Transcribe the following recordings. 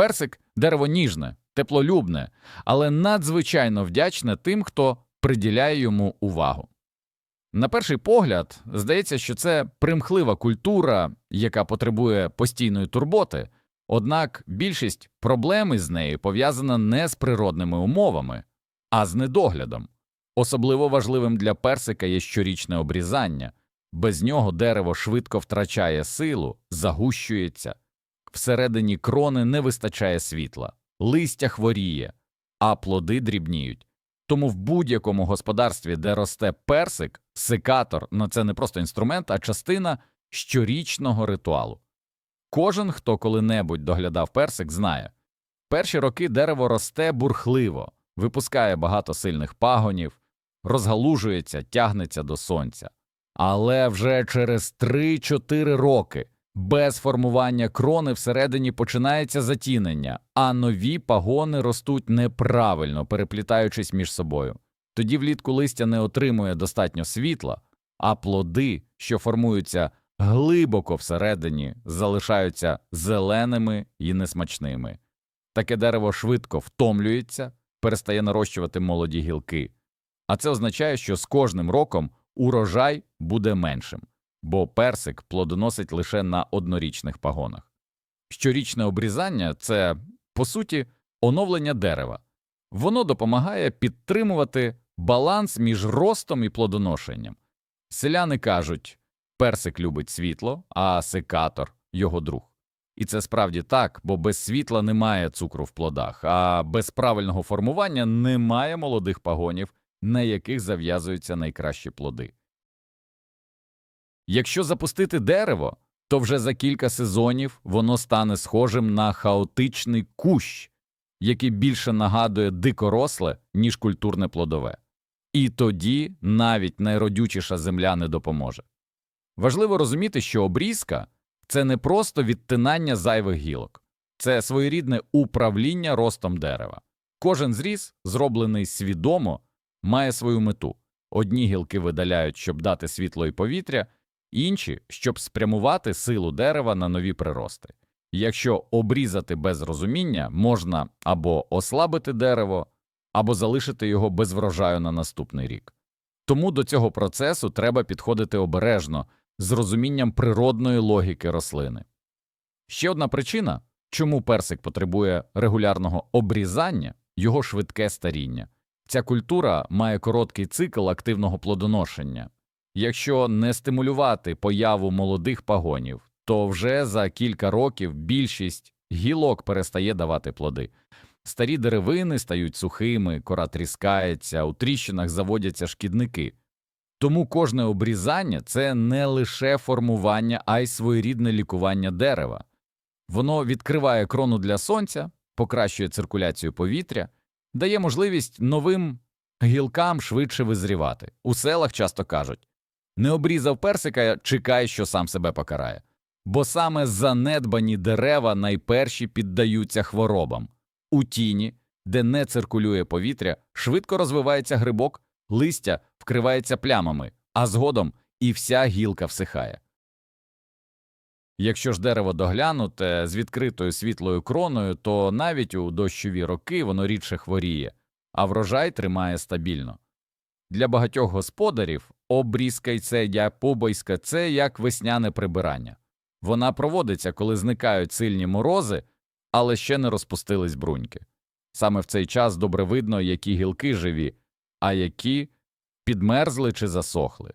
Персик дерево ніжне, теплолюбне, але надзвичайно вдячне тим, хто приділяє йому увагу. На перший погляд, здається, що це примхлива культура, яка потребує постійної турботи, однак більшість проблем із нею пов'язана не з природними умовами, а з недоглядом. Особливо важливим для персика є щорічне обрізання. Без нього дерево швидко втрачає силу, загущується, всередині крони не вистачає світла, листя хворіє, а плоди дрібніють. Тому в будь-якому господарстві, де росте персик, секатор ну це не просто інструмент, а частина щорічного ритуалу. Кожен, хто коли-небудь доглядав персик, знає перші роки дерево росте бурхливо, випускає багато сильних пагонів, розгалужується, тягнеться до сонця. Але вже через 3-4 роки без формування крони всередині починається затінення, а нові пагони ростуть неправильно, переплітаючись між собою. Тоді влітку листя не отримує достатньо світла, а плоди, що формуються глибоко всередині, залишаються зеленими і несмачними. Таке дерево швидко втомлюється, перестає нарощувати молоді гілки, а це означає, що з кожним роком урожай буде меншим, бо персик плодоносить лише на однорічних пагонах. Щорічне обрізання це, по суті, оновлення дерева. Воно допомагає підтримувати баланс між ростом і плодоношенням. Селяни кажуть, персик любить світло, а секатор його друг. І це справді так, бо без світла немає цукру в плодах, а без правильного формування немає молодих пагонів, на яких зав'язуються найкращі плоди. Якщо запустити дерево, то вже за кілька сезонів воно стане схожим на хаотичний кущ, який більше нагадує дикоросле, ніж культурне плодове. І тоді навіть найродючіша земля не допоможе. Важливо розуміти, що обрізка це не просто відтинання зайвих гілок, це своєрідне управління ростом дерева. Кожен зріз, зроблений свідомо, має свою мету. Одні гілки видаляють, щоб дати світло і повітря, інші щоб спрямувати силу дерева на нові прирости. Якщо обрізати без розуміння, можна або ослабити дерево, або залишити його без врожаю на наступний рік. Тому до цього процесу треба підходити обережно, з розумінням природної логіки рослини. Ще одна причина, чому персик потребує регулярного обрізання його швидке старіння. Ця культура має короткий цикл активного плодоношення. Якщо не стимулювати появу молодих пагонів, то вже за кілька років більшість гілок перестає давати плоди. Старі деревини стають сухими, кора тріскається, у тріщинах заводяться шкідники. Тому кожне обрізання це не лише формування, а й своєрідне лікування дерева. Воно відкриває крону для сонця, покращує циркуляцію повітря, дає можливість новим гілкам швидше визрівати. У селах часто кажуть не обрізав персика, чекай, що сам себе покарає. Бо саме занедбані дерева найперші піддаються хворобам. У тіні, де не циркулює повітря, швидко розвивається грибок, листя вкривається плямами, а згодом і вся гілка всихає. Якщо ж дерево доглянуте з відкритою світлою кроною, то навіть у дощові роки воно рідше хворіє, а врожай тримає стабільно. Для багатьох господарів обрізка й це я побойська це як весняне прибирання. Вона проводиться, коли зникають сильні морози, але ще не розпустились бруньки. Саме в цей час добре видно, які гілки живі, а які підмерзли чи засохли.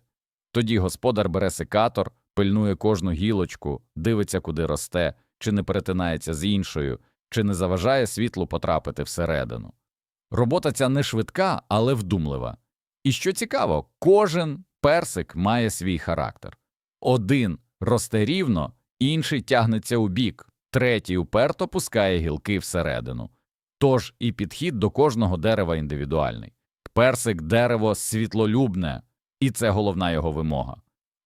Тоді господар бере секатор, пильнує кожну гілочку, дивиться, куди росте, чи не перетинається з іншою, чи не заважає світлу потрапити всередину. Робота ця не швидка, але вдумлива. І що цікаво, кожен персик має свій характер. Один росте рівно, інший тягнеться у бік, третій уперто пускає гілки всередину. Тож і підхід до кожного дерева індивідуальний. Персик дерево світлолюбне, і це головна його вимога.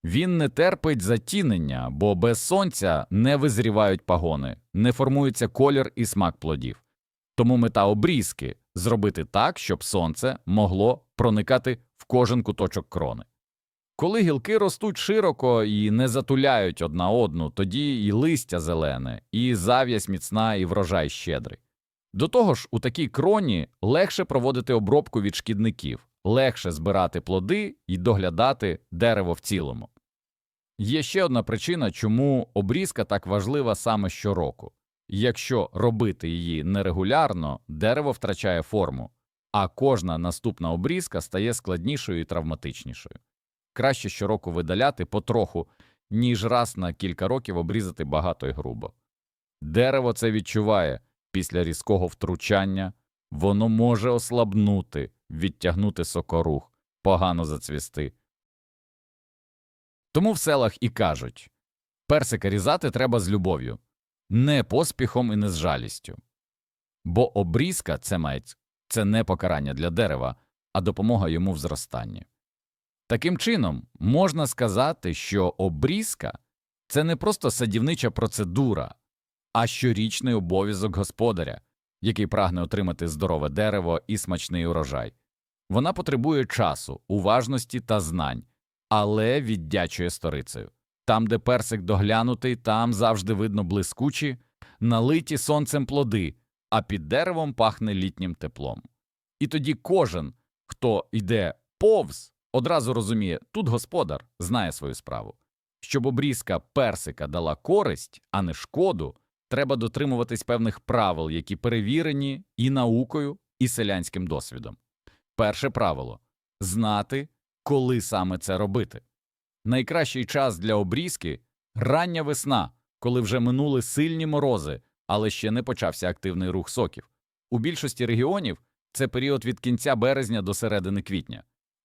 Він не терпить затінення, бо без сонця не визрівають пагони, не формується колір і смак плодів. Тому мета обрізки зробити так, щоб сонце могло проникати в кожен куточок крони. Коли гілки ростуть широко і не затуляють одна одну, тоді і листя зелене, і зав'язь міцна, і врожай щедрий. До того ж, у такій кроні легше проводити обробку від шкідників, легше збирати плоди і доглядати дерево в цілому. Є ще одна причина, чому обрізка так важлива саме щороку. Якщо робити її нерегулярно, дерево втрачає форму, а кожна наступна обрізка стає складнішою і травматичнішою. Краще щороку видаляти потроху, ніж раз на кілька років обрізати багато і грубо. Дерево це відчуває після різкого втручання, воно може ослабнути, відтягнути сокорух, погано зацвісти. Тому в селах і кажуть персика різати треба з любов'ю, не поспіхом і не з жалістю. Бо обрізка це мається це не покарання для дерева, а допомога йому в зростанні. Таким чином, можна сказати, що обрізка це не просто садівнича процедура, а щорічний обов'язок господаря, який прагне отримати здорове дерево і смачний урожай. Вона потребує часу, уважності та знань, але віддячує сторицею. Там, де персик доглянутий, там завжди видно блискучі, налиті сонцем плоди, а під деревом пахне літнім теплом. І тоді кожен, хто йде повз, одразу розуміє, тут господар знає свою справу. Щоб обрізка персика дала користь, а не шкоду, треба дотримуватись певних правил, які перевірені і наукою, і селянським досвідом. Перше правило знати, коли саме це робити. Найкращий час для обрізки рання весна, коли вже минули сильні морози, але ще не почався активний рух соків. У більшості регіонів це період від кінця березня до середини квітня.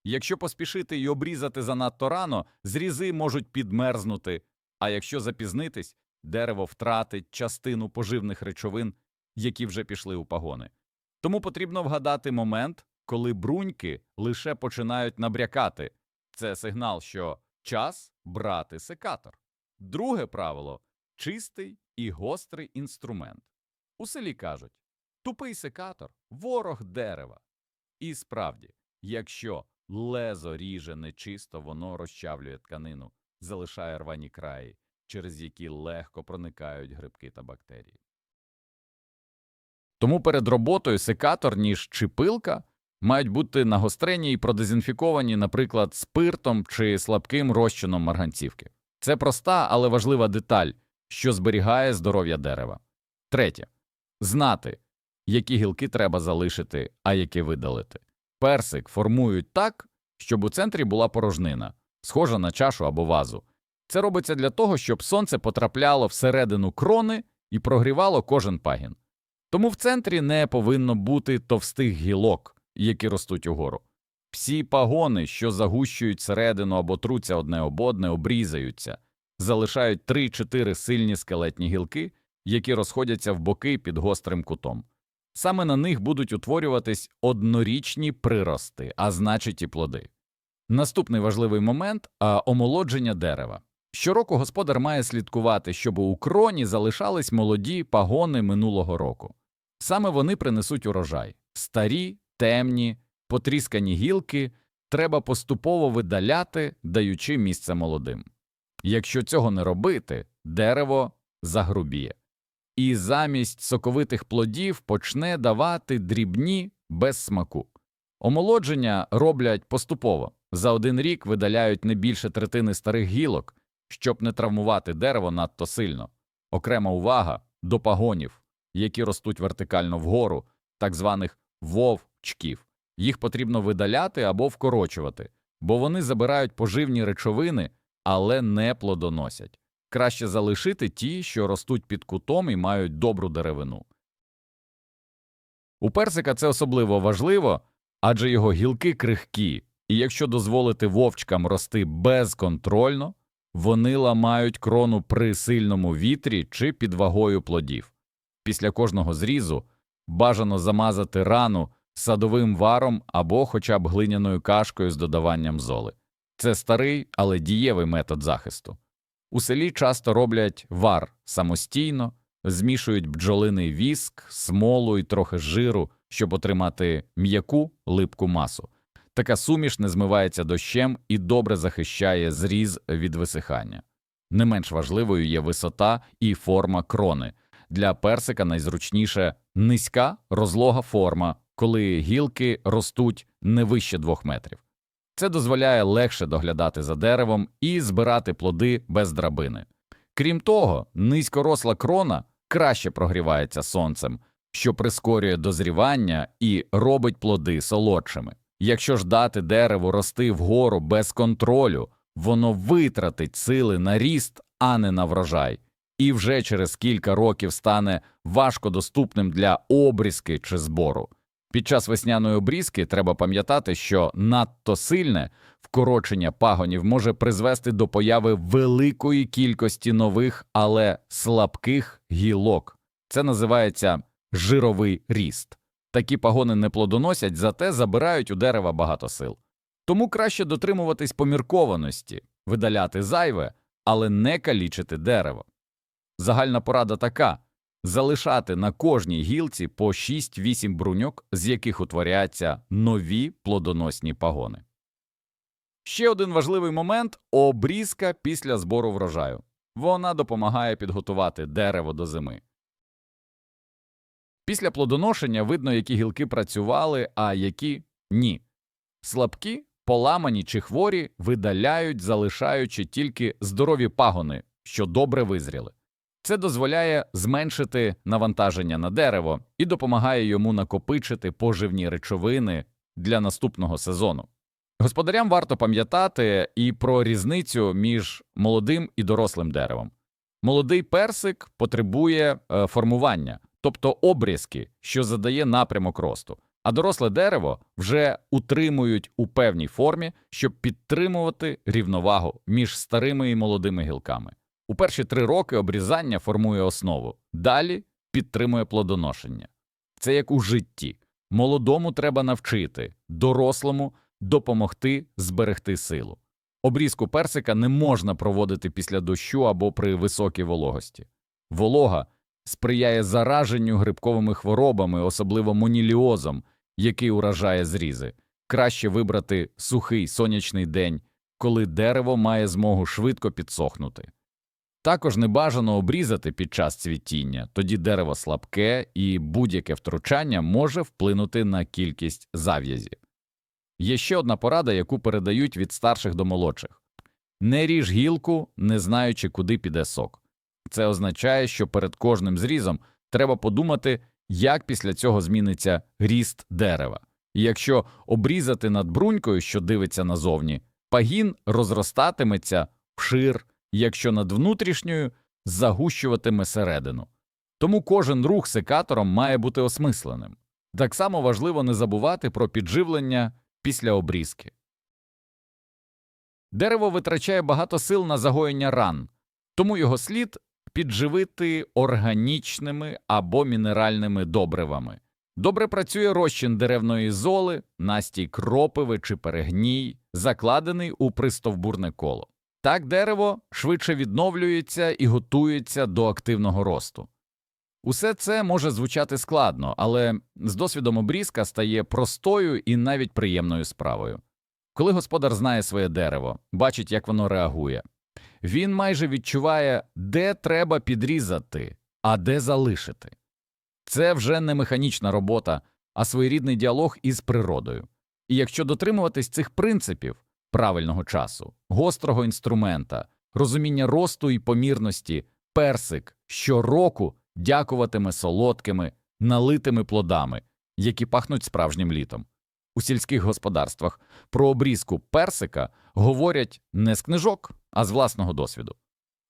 Якщо поспішити і обрізати занадто рано, зрізи можуть підмерзнути, а якщо запізнитись, дерево втратить частину поживних речовин, які вже пішли у пагони. Тому потрібно вгадати момент, коли бруньки лише починають набрякати. Це сигнал, що час брати секатор. Друге правило чистий і гострий інструмент. У селі кажуть тупий секатор ворог дерева. І справді, якщо лезо ріже нечисто, воно розчавлює тканину, залишає рвані краї, через які легко проникають грибки та бактерії. Тому перед роботою секатор, ніж чи пилка мають бути нагострені і продезінфіковані, наприклад, спиртом чи слабким розчином марганцівки. Це проста, але важлива деталь, що зберігає здоров'я дерева. Третє знати, які гілки треба залишити, а які видалити. Персик формують так, щоб у центрі була порожнина, схожа на чашу або вазу. Це робиться для того, щоб сонце потрапляло всередину крони і прогрівало кожен пагін. Тому в центрі не повинно бути товстих гілок, які ростуть угору. Всі пагони, що загущують середину або труться одне об одне, обрізаються, залишають 3-4 сильні скелетні гілки, які розходяться в боки під гострим кутом. Саме на них будуть утворюватись однорічні прирости, а значить і плоди. Наступний важливий момент омолодження дерева. Щороку господар має слідкувати, щоб у кроні залишались молоді пагони минулого року. Саме вони принесуть урожай. Старі, темні, потріскані гілки треба поступово видаляти, даючи місце молодим. Якщо цього не робити, дерево загрубіє. І замість соковитих плодів почне давати дрібні без смаку. Омолодження роблять поступово за один рік видаляють не більше третини старих гілок, щоб не травмувати дерево надто сильно. Окрема увага до пагонів, які ростуть вертикально вгору, так званих вовчків. Їх потрібно видаляти або вкорочувати, бо вони забирають поживні речовини, але не плодоносять. Краще залишити ті, що ростуть під кутом і мають добру деревину. У персика це особливо важливо, адже його гілки крихкі, і якщо дозволити вовчкам рости безконтрольно, вони ламають крону при сильному вітрі чи під вагою плодів. Після кожного зрізу бажано замазати рану садовим варом або хоча б глиняною кашкою з додаванням золи. Це старий, але дієвий метод захисту. У селі часто роблять вар самостійно, змішують бджолиний віск, смолу і трохи жиру, щоб отримати м'яку липку масу. Така суміш не змивається дощем і добре захищає зріз від висихання. Не менш важливою є висота і форма крони. Для персика найзручніше низька розлога форма, коли гілки ростуть не вище двох метрів. Це дозволяє легше доглядати за деревом і збирати плоди без драбини. Крім того, низькоросла крона краще прогрівається сонцем, що прискорює дозрівання і робить плоди солодшими. Якщо ж дати дереву рости вгору без контролю, воно витратить сили на ріст, а не на врожай, і вже через кілька років стане важкодоступним для обрізки чи збору. Під час весняної обрізки треба пам'ятати, що надто сильне вкорочення пагонів може призвести до появи великої кількості нових, але слабких гілок. Це називається жировий ріст. Такі пагони не плодоносять, зате забирають у дерева багато сил. Тому краще дотримуватись поміркованості, видаляти зайве, але не калічити дерево. Загальна порада така залишати на кожній гілці по 6-8 бруньок, з яких утворяються нові плодоносні пагони. Ще один важливий момент обрізка після збору врожаю. Вона допомагає підготувати дерево до зими. Після плодоношення видно, які гілки працювали, а які ні. Слабкі, поламані чи хворі видаляють, залишаючи тільки здорові пагони, що добре визріли. Це дозволяє зменшити навантаження на дерево і допомагає йому накопичити поживні речовини для наступного сезону. Господарям варто пам'ятати і про різницю між молодим і дорослим деревом. Молодий персик потребує е, формування, тобто обрізки, що задає напрямок росту, а доросле дерево вже утримують у певній формі, щоб підтримувати рівновагу між старими і молодими гілками. У перші три роки обрізання формує основу, далі підтримує плодоношення. Це як у житті. Молодому треба навчити, дорослому допомогти зберегти силу. Обрізку персика не можна проводити після дощу або при високій вологості. Волога сприяє зараженню грибковими хворобами, особливо моніліозом, який уражає зрізи. Краще вибрати сухий сонячний день, коли дерево має змогу швидко підсохнути. Також не бажано обрізати під час цвітіння, тоді дерево слабке і будь-яке втручання може вплинути на кількість зав'язів. Є ще одна порада, яку передають від старших до молодших не ріж гілку, не знаючи, куди піде сок. Це означає, що перед кожним зрізом треба подумати, як після цього зміниться ріст дерева. І якщо обрізати над брунькою, що дивиться назовні, пагін розростатиметься вшир, якщо над внутрішньою загущуватиме середину. Тому кожен рух секатором має бути осмисленим. Так само важливо не забувати про підживлення після обрізки. Дерево витрачає багато сил на загоєння ран, тому його слід підживити органічними або мінеральними добривами. Добре працює розчин деревної золи, настій кропиви чи перегній, закладений у пристовбурне коло. Так дерево швидше відновлюється і готується до активного росту. Усе це може звучати складно, але з досвідом обрізка стає простою і навіть приємною справою. Коли господар знає своє дерево, бачить, як воно реагує, він майже відчуває, де треба підрізати, а де залишити. Це вже не механічна робота, а своєрідний діалог із природою. І якщо дотримуватись цих принципів правильного часу, гострого інструмента, розуміння росту і помірності, персик щороку дякуватиме солодкими, налитими плодами, які пахнуть справжнім літом. У сільських господарствах про обрізку персика говорять не з книжок, а з власного досвіду.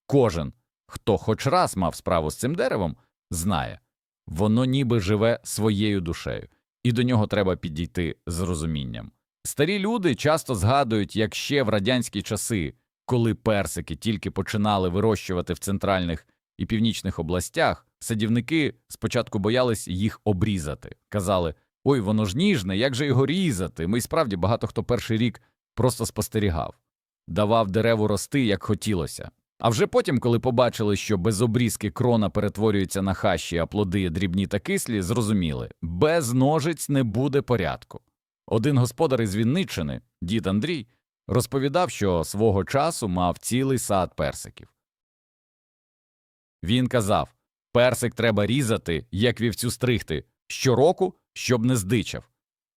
Кожен, хто хоч раз мав справу з цим деревом, знає воно ніби живе своєю душею, і до нього треба підійти з розумінням. Старі люди часто згадують, як ще в радянські часи, коли персики тільки починали вирощувати в центральних і північних областях, садівники спочатку боялись їх обрізати. Казали ой, воно ж ніжне, як же його різати? Ми справді багато хто перший рік просто спостерігав, давав дереву рости, як хотілося. А вже потім, коли побачили, що без обрізки крона перетворюється на хащі, а плоди дрібні та кислі, зрозуміли без ножиць не буде порядку. Один господар із Вінниччини, дід Андрій, розповідав, що свого часу мав цілий сад персиків. Він казав персик треба різати, як вівцю стригти, щороку, щоб не здичав.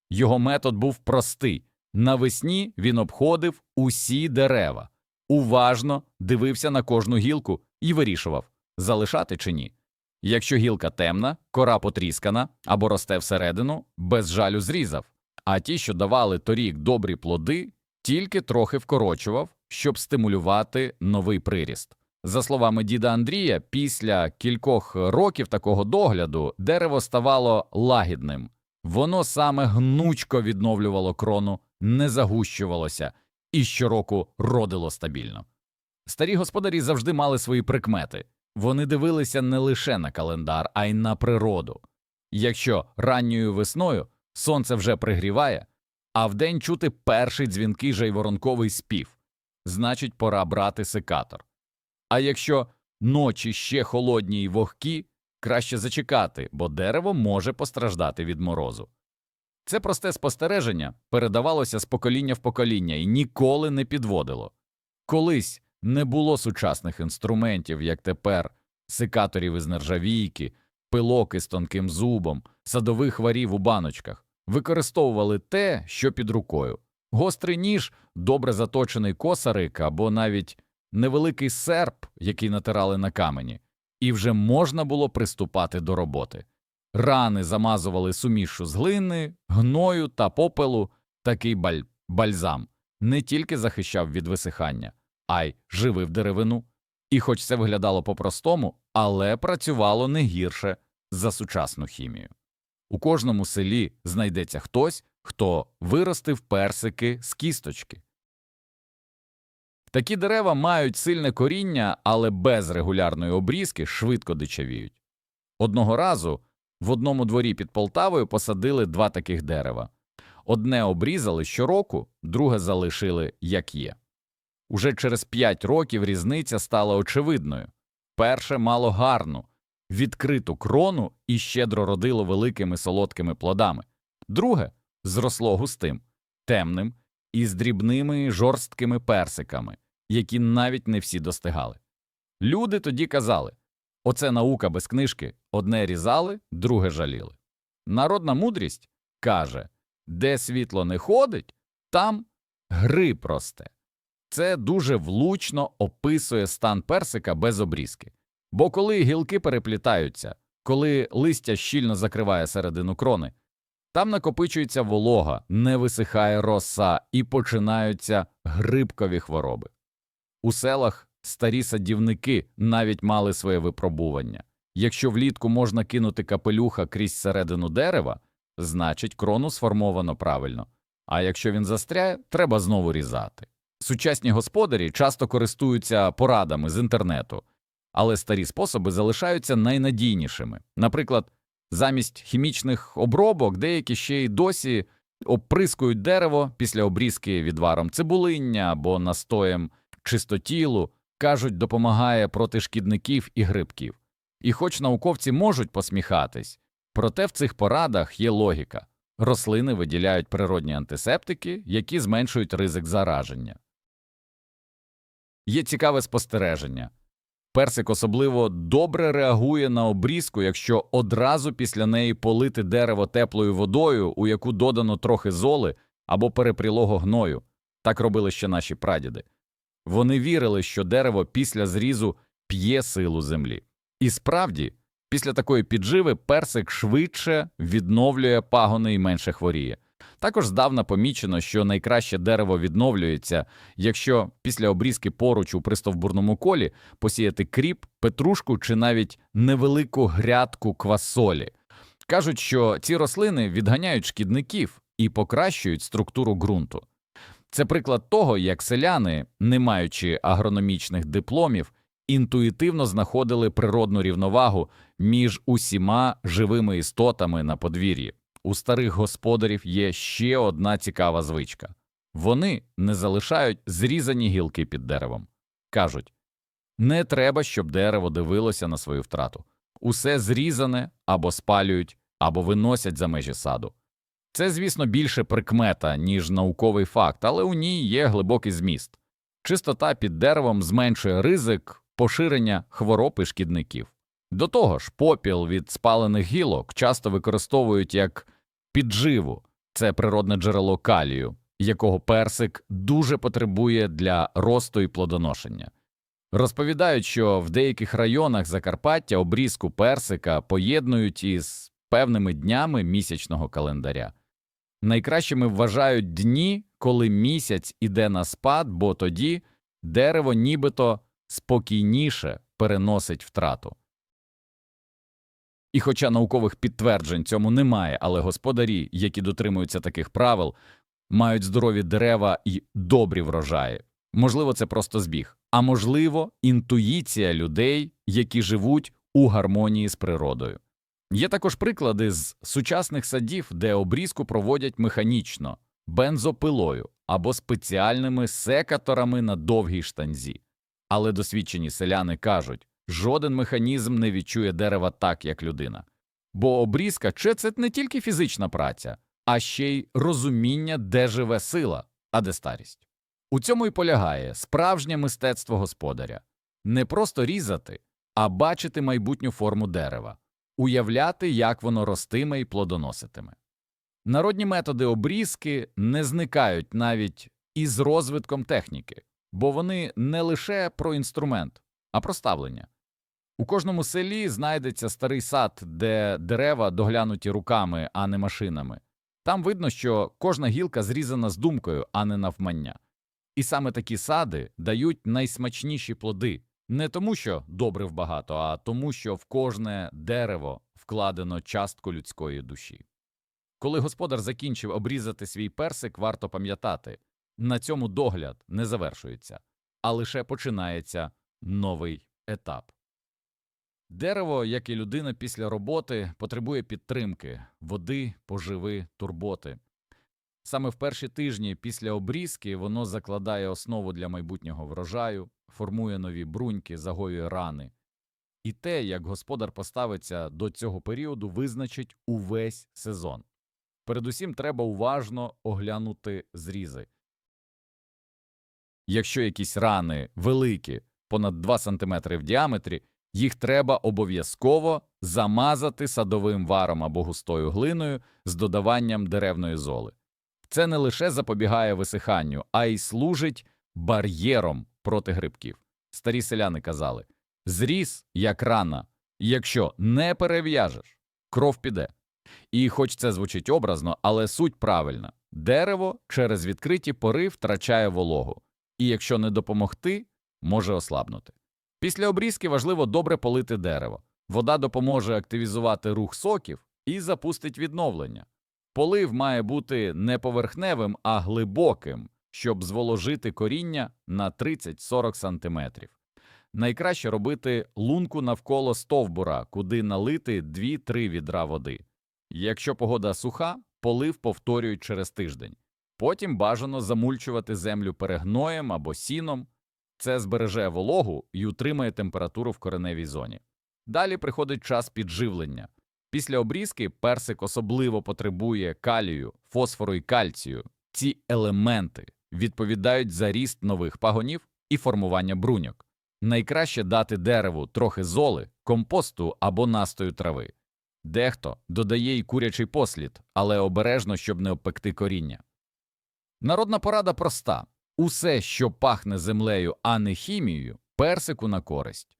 Його метод був простий навесні він обходив усі дерева, уважно дивився на кожну гілку і вирішував, залишати чи ні. Якщо гілка темна, кора потріскана або росте всередину, без жалю зрізав, а ті, що давали торік добрі плоди, тільки трохи вкорочував, щоб стимулювати новий приріст. За словами діда Андрія, після кількох років такого догляду дерево ставало лагідним. Воно саме гнучко відновлювало крону, не загущувалося і щороку родило стабільно. Старі господарі завжди мали свої прикмети. Вони дивилися не лише на календар, а й на природу. Якщо ранньою весною сонце вже пригріває, а вдень чути перший дзвінкий жайворонковий спів, значить, пора брати секатор. А якщо ночі ще холодні й вогкі, краще зачекати, бо дерево може постраждати від морозу. Це просте спостереження передавалося з покоління в покоління і ніколи не підводило. Колись не було сучасних інструментів, як тепер, секаторів із нержавійки, пилок із тонким зубом, садових варів у баночках. Використовували те, що під рукою. Гострий ніж, добре заточений косарик або навіть невеликий серп, який натирали на камені, і вже можна було приступати до роботи. Рани замазували сумішу з глини, гною та попелу, такий баль... бальзам не тільки захищав від висихання, а й живив деревину. І хоч це виглядало по-простому, але працювало не гірше за сучасну хімію. У кожному селі знайдеться хтось, хто виростив персики з кісточки. Такі дерева мають сильне коріння, але без регулярної обрізки швидко дичавіють. Одного разу в одному дворі під Полтавою посадили два таких дерева. Одне обрізали щороку, друге залишили як є. Уже через п'ять років різниця стала очевидною. Перше мало гарну, відкриту крону і щедро родило великими солодкими плодами, друге зросло густим, темним і з дрібними жорсткими персиками, які навіть не всі достигали. Люди тоді казали оце наука без книжки одне різали, друге жаліли. Народна мудрість каже де світло не ходить, там гриб росте. Це дуже влучно описує стан персика без обрізки. Бо коли гілки переплітаються, коли листя щільно закриває середину крони, там накопичується волога, не висихає роса і починаються грибкові хвороби. У селах старі садівники навіть мали своє випробування. Якщо влітку можна кинути капелюха крізь середину дерева, значить крону сформовано правильно, а якщо він застряє, треба знову різати. Сучасні господарі часто користуються порадами з інтернету, але старі способи залишаються найнадійнішими. Наприклад, замість хімічних обробок деякі ще й досі оприскують дерево після обрізки відваром цибулиння або настоєм чистотілу, кажуть, допомагає проти шкідників і грибків. І хоч науковці можуть посміхатись, проте в цих порадах є логіка. Рослини виділяють природні антисептики, які зменшують ризик зараження. Є цікаве спостереження. Персик особливо добре реагує на обрізку, якщо одразу після неї полити дерево теплою водою, у яку додано трохи золи або перепрілого гною. Так робили ще наші прадіди. Вони вірили, що дерево після зрізу п'є силу землі. І справді, після такої підживи персик швидше відновлює пагони і менше хворіє. Також здавна помічено, що найкраще дерево відновлюється, якщо після обрізки поруч у пристовбурному колі посіяти кріп, петрушку чи навіть невелику грядку квасолі. Кажуть, що ці рослини відганяють шкідників і покращують структуру ґрунту. Це приклад того, як селяни, не маючи агрономічних дипломів, інтуїтивно знаходили природну рівновагу між усіма живими істотами на подвір'ї. У старих господарів є ще одна цікава звичка вони не залишають зрізані гілки під деревом. Кажуть не треба, щоб дерево дивилося на свою втрату. Усе зрізане або спалюють, або виносять за межі саду. Це, звісно, більше прикмета, ніж науковий факт, але у ній є глибокий зміст. Чистота під деревом зменшує ризик поширення хвороб і шкідників. До того ж, попіл від спалених гілок часто використовують як підживу це природне джерело калію, якого персик дуже потребує для росту і плодоношення. Розповідають, що в деяких районах Закарпаття обрізку персика поєднують із певними днями місячного календаря. Найкращими вважають дні, коли місяць іде на спад, бо тоді дерево нібито спокійніше переносить втрату. І хоча наукових підтверджень цьому немає, але господарі, які дотримуються таких правил, мають здорові дерева і добрі врожаї. Можливо, це просто збіг, а можливо, інтуїція людей, які живуть у гармонії з природою. Є також приклади з сучасних садів, де обрізку проводять механічно, бензопилою або спеціальними секаторами на довгій штанзі. Але досвідчені селяни кажуть, жоден механізм не відчує дерева так, як людина. Бо обрізка чи це не тільки фізична праця, а ще й розуміння, де живе сила, а де старість. У цьому й полягає справжнє мистецтво господаря не просто різати, а бачити майбутню форму дерева, уявляти, як воно ростиме і плодоноситиме. Народні методи обрізки не зникають навіть із розвитком техніки, бо вони не лише про інструмент, а про ставлення. У кожному селі знайдеться старий сад, де дерева доглянуті руками, а не машинами. Там видно, що кожна гілка зрізана з думкою, а не навмання. І саме такі сади дають найсмачніші плоди не тому, що добрив багато, а тому, що в кожне дерево вкладено частку людської душі. Коли господар закінчив обрізати свій персик, варто пам'ятати на цьому догляд не завершується, а лише починається новий етап. Дерево, як і людина після роботи, потребує підтримки, води, поживи, турботи. Саме в перші тижні після обрізки воно закладає основу для майбутнього врожаю, формує нові бруньки, загоює рани. І те, як господар поставиться до цього періоду, визначить увесь сезон. Передусім треба уважно оглянути зрізи. Якщо якісь рани великі, понад 2 см в діаметрі, їх треба обов'язково замазати садовим варом або густою глиною з додаванням деревної золи. Це не лише запобігає висиханню, а й служить бар'єром проти грибків. Старі селяни казали зріз, як рана, якщо не перев'яжеш, кров піде. І хоч це звучить образно, але суть правильна дерево через відкриті пори втрачає вологу, і якщо не допомогти, може ослабнути. Після обрізки важливо добре полити дерево. Вода допоможе активізувати рух соків і запустить відновлення. Полив має бути не поверхневим, а глибоким, щоб зволожити коріння на 30-40 см. Найкраще робити лунку навколо стовбура, куди налити 2-3 відра води. Якщо погода суха, полив повторюють через тиждень. Потім бажано замульчувати землю перегноєм або сіном. Це збереже вологу і утримає температуру в кореневій зоні. Далі приходить час підживлення. Після обрізки персик особливо потребує калію, фосфору і кальцію. Ці елементи відповідають за ріст нових пагонів і формування бруньок. Найкраще дати дереву трохи золи, компосту або настою трави. Дехто додає й курячий послід, але обережно, щоб не обпекти коріння. Народна порада проста усе, що пахне землею, а не хімією, персику на користь.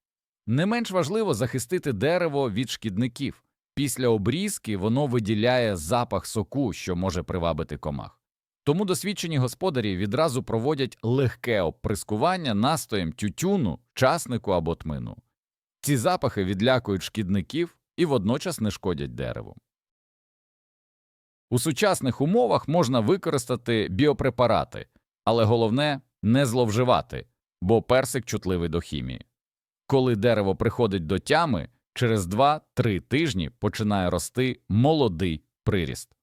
Не менш важливо захистити дерево від шкідників. Після обрізки воно виділяє запах соку, що може привабити комах. Тому досвідчені господарі відразу проводять легке оприскування настоєм тютюну, часнику або тмину. Ці запахи відлякують шкідників і водночас не шкодять дереву. У сучасних умовах можна використати біопрепарати, але головне не зловживати, бо персик чутливий до хімії. Коли дерево приходить до тями, через 2-3 тижні починає рости молодий приріст.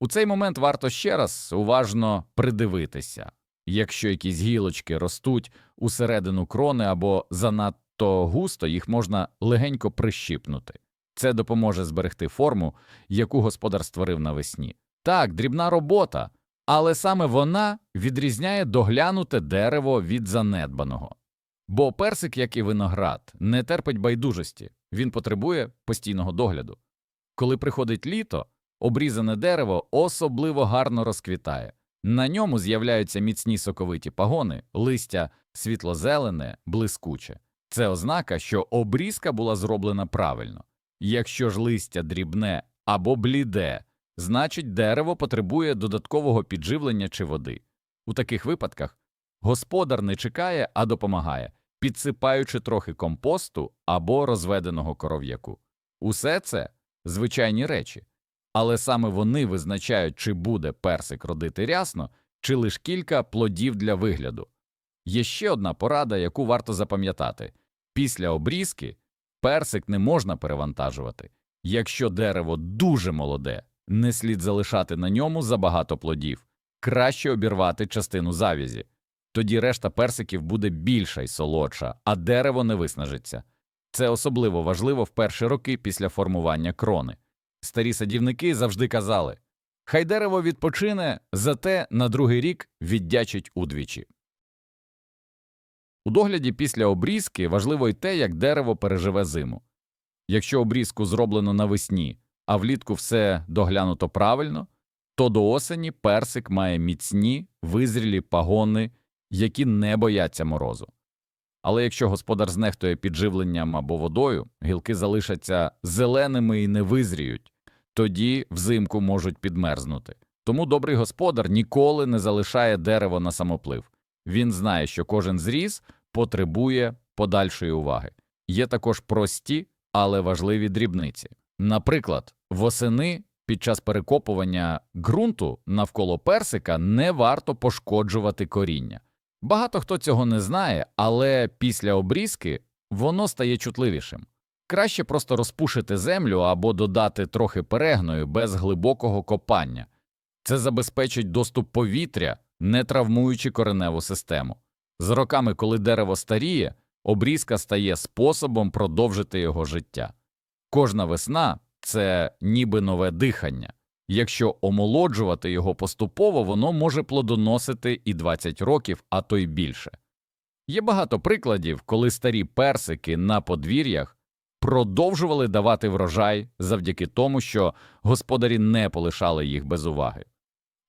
У цей момент варто ще раз уважно придивитися. Якщо якісь гілочки ростуть усередину крони або занадто густо, їх можна легенько прищипнути. Це допоможе зберегти форму, яку господар створив навесні. Так, дрібна робота, але саме вона відрізняє доглянуте дерево від занедбаного. Бо персик, як і виноград, не терпить байдужості, він потребує постійного догляду. Коли приходить літо, обрізане дерево особливо гарно розквітає. На ньому з'являються міцні соковиті пагони, листя світлозелене, блискуче. Це ознака, що обрізка була зроблена правильно. Якщо ж листя дрібне або бліде, значить дерево потребує додаткового підживлення чи води. У таких випадках господар не чекає, а допомагає, підсипаючи трохи компосту або розведеного коров'яку. Усе це звичайні речі, але саме вони визначають, чи буде персик родити рясно, чи лише кілька плодів для вигляду. Є ще одна порада, яку варто запам'ятати після обрізки персик не можна перевантажувати. Якщо дерево дуже молоде, не слід залишати на ньому забагато плодів, краще обірвати частину завязі. Тоді решта персиків буде більша й солодша, а дерево не виснажиться. Це особливо важливо в перші роки після формування крони. Старі садівники завжди казали хай дерево відпочине, зате на другий рік віддячить удвічі. У догляді після обрізки важливо й те, як дерево переживе зиму. Якщо обрізку зроблено навесні, а влітку все доглянуто правильно, то до осені персик має міцні, визрілі пагони, які не бояться морозу. Але якщо господар знехтує підживленням або водою, гілки залишаться зеленими і не визріють, тоді взимку можуть підмерзнути. Тому добрий господар ніколи не залишає дерево на самоплив. Він знає, що кожен зріз потребує подальшої уваги. Є також прості, але важливі дрібниці. Наприклад, восени під час перекопування ґрунту навколо персика не варто пошкоджувати коріння. Багато хто цього не знає, але після обрізки воно стає чутливішим. Краще просто розпушити землю або додати трохи перегною без глибокого копання. Це забезпечить доступ повітря, не травмуючи кореневу систему. З роками, коли дерево старіє, обрізка стає способом продовжити його життя. Кожна весна це ніби нове дихання. Якщо омолоджувати його поступово, воно може плодоносити і 20 років, а то й більше. Є багато прикладів, коли старі персики на подвір'ях продовжували давати врожай завдяки тому, що господарі не полишали їх без уваги.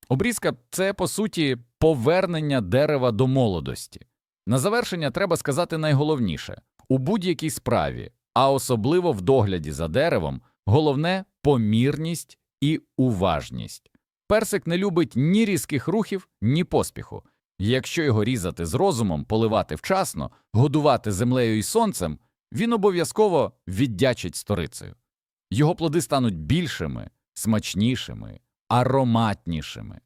Обрізка це, по суті, повернення дерева до молодості. На завершення треба сказати найголовніше у будь-якій справі, а особливо в догляді за деревом, головне помірність і уважність. Персик не любить ні різких рухів, ні поспіху. Якщо його різати з розумом, поливати вчасно, годувати землею і сонцем, він обов'язково віддячить сторицею. Його плоди стануть більшими, смачнішими, ароматнішими.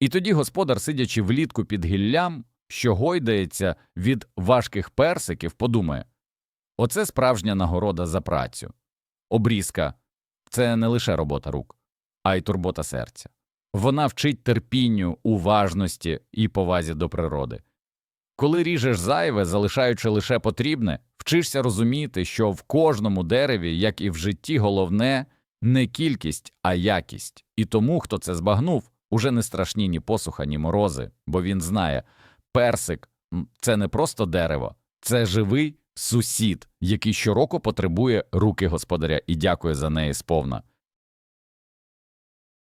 І тоді господар, сидячи влітку під гіллям, що гойдається від важких персиків, подумає оце справжня нагорода за працю. Обрізка це не лише робота рук, а й турбота серця. Вона вчить терпінню, уважності і повазі до природи. Коли ріжеш зайве, залишаючи лише потрібне, вчишся розуміти, що в кожному дереві, як і в житті, головне не кількість, а якість. І тому, хто це збагнув, уже не страшні ні посуха, ні морози, бо він знає, персик це не просто дерево, це живий сусід, який щороку потребує руки господаря і дякує за неї сповна.